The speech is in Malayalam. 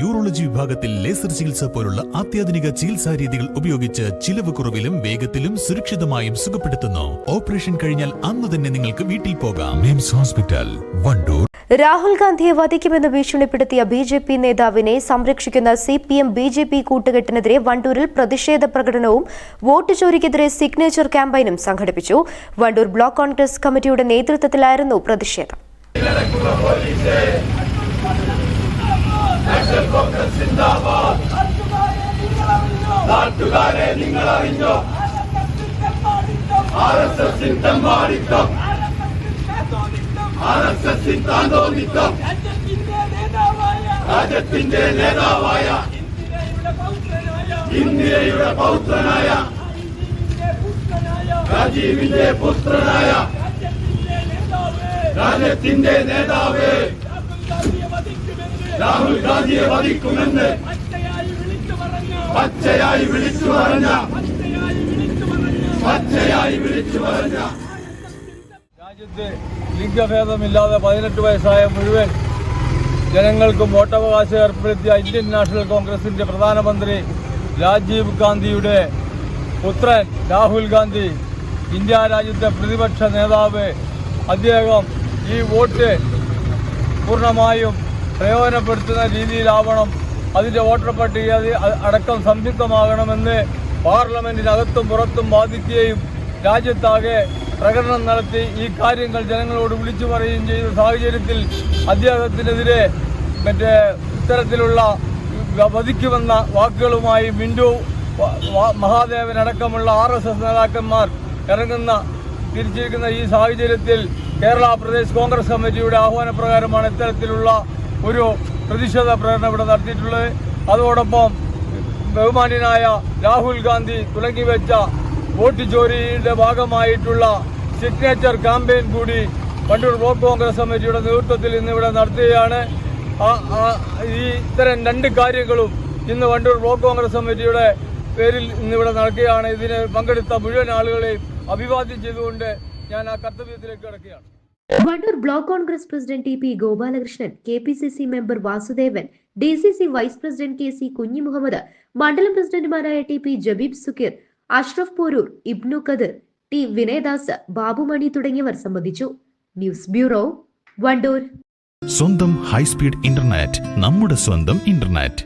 യൂറോളജി വിഭാഗത്തിൽ ലേസർ ചികിത്സ പോലുള്ള അത്യാധുനിക ചികിത്സാ രീതികൾ ഉപയോഗിച്ച് ചിലവ് കുറവിലും വേഗത്തിലും സുരക്ഷിതമായും സുഖപ്പെടുത്തുന്നു. ഓപ്പറേഷൻ കഴിഞ്ഞാൽ അന്ന് തന്നെ നിങ്ങൾക്ക് വീട്ടിൽ പോകാം. മിംസ് ഹോസ്പിറ്റൽ വണ്ടൂർ. രാഹുൽ ഗാന്ധിയെ വധിക്കുമെന്ന് ഭീഷണിപ്പെടുത്തിയ ബി ജെ പി നേതാവിനെ സംരക്ഷിക്കുന്ന C P M B J P കൂട്ടുകെട്ടിനെതിരെ വണ്ടൂരിൽ പ്രതിഷേധ പ്രകടനവും വോട്ട് ചോരിക്കെതിരെ സിഗ്നേച്ചർ ക്യാമ്പയിനും സംഘടിപ്പിച്ചു. വണ്ടൂർ ബ്ലോക്ക് കോൺഗ്രസ് കമ്മിറ്റിയുടെ നേതൃത്വത്തിലായിരുന്നു പ്രതിഷേധം. നാട്ടുകാരെ നിങ്ങൾ അറിഞ്ഞോ ആർ എസ് എസ് തെമ്മാടിത്തം ആർ എസ് എസ് താന്തോന്നിത്തം രാജ്യത്തിന്റെ നേതാവായ ഇന്ത്യയുടെ പൗത്രനായ രാജീവിന്റെ പുത്രനായ രാജ്യത്തിന്റെ നേതാവ് രാഹുൽ ഗാന്ധിയെ വധിക്കുമെന്ന് പച്ചയായി വിളിച്ചു പറഞ്ഞ പച്ചയായി വിളിച്ചു പറഞ്ഞ രാജ്യത്ത് ലിംഗഭേദമില്ലാതെ പതിനെട്ട് വയസ്സായ മുഴുവൻ ജനങ്ങൾക്കും വോട്ടവകാശം ഏർപ്പെടുത്തിയ ഇന്ത്യൻ നാഷണൽ കോൺഗ്രസിന്റെ പ്രധാനമന്ത്രി രാജീവ് ഗാന്ധിയുടെ പുത്രൻ രാഹുൽ ഗാന്ധി ഇന്ത്യ രാജ്യത്തെ പ്രതിപക്ഷ നേതാവ് അദ്ദേഹം ഈ വോട്ട് പൂർണമായും പ്രയോജനപ്പെടുത്തുന്ന രീതിയിലാവണം. അതിന്റെ വോട്ടർ പട്ടിക അത് അടക്കം സംയുക്തമാകണമെന്ന് പാർലമെന്റിനകത്തും പുറത്തും ബാധിക്കുകയും രാജ്യത്താകെ പ്രകടനം നടത്തി ഈ കാര്യങ്ങൾ ജനങ്ങളോട് വിളിച്ചു പറയുകയും ചെയ്ത സാഹചര്യത്തിൽ അദ്ദേഹത്തിനെതിരെ മറ്റേ ഇത്തരത്തിലുള്ള വധിക്കുമെന്ന വാക്കുകളുമായി മിൻഡു മഹാദേവനടക്കമുള്ള ആർ എസ് എസ് നേതാക്കന്മാർ ഇറങ്ങുന്ന തിരിച്ചിരിക്കുന്ന ഈ സാഹചര്യത്തിൽ കേരള പ്രദേശ് കോൺഗ്രസ് കമ്മിറ്റിയുടെ ആഹ്വാനപ്രകാരമാണ് ഇത്തരത്തിലുള്ള ഒരു പ്രതിഷേധ പ്രകടനം ഇവിടെ നടത്തിയിട്ടുള്ളത്. അതോടൊപ്പം ബഹുമാന്യനായ രാഹുൽ ഗാന്ധി തുടങ്ങി വെച്ച വോട്ട് ചോരിയുടെ ഭാഗമായിട്ടുള്ള സിഗ്നേച്ചർ ക്യാമ്പയിൻ കൂടി വണ്ടൂർ ബ്ലോക്ക് കോൺഗ്രസ് കമ്മിറ്റിയുടെ നേതൃത്വത്തിൽ ഇന്ന് ഇവിടെ നടത്തുകയാണ്. ഈ ഇത്തരം രണ്ട് കാര്യങ്ങളും ഇന്ന് വണ്ടൂർ ബ്ലോക്ക് കോൺഗ്രസ് കമ്മിറ്റിയുടെ പേരിൽ ഇന്നിവിടെ നടക്കുകയാണ്. ഇതിന് പങ്കെടുത്ത മുഴുവൻ ആളുകളെയും അഭിവാദ്യം ചെയ്തുകൊണ്ട് ഞാൻ ആ കർത്തവ്യത്തിലേക്ക് കിടക്കുകയാണ്. Wandoor block Congress president T P Gopalakrishnan K P C C member Vasudevan D C C vice president K C Kunhi Muhammad മണ്ഡലം പ്രസിഡന്റുമാരായ T P Jabeeb Sukkeer Ashraf Poroor Ibnu Kadar T Vinayadas Babumani തുടങ്ങിയവർ സംബന്ധിച്ചു. News bureau Wandoor. സ്വന്തം ഹൈസ്പീഡ് ഇന്റർനെറ്റ് നമ്മുടെ സ്വന്തം ഇന്റർനെറ്റ്.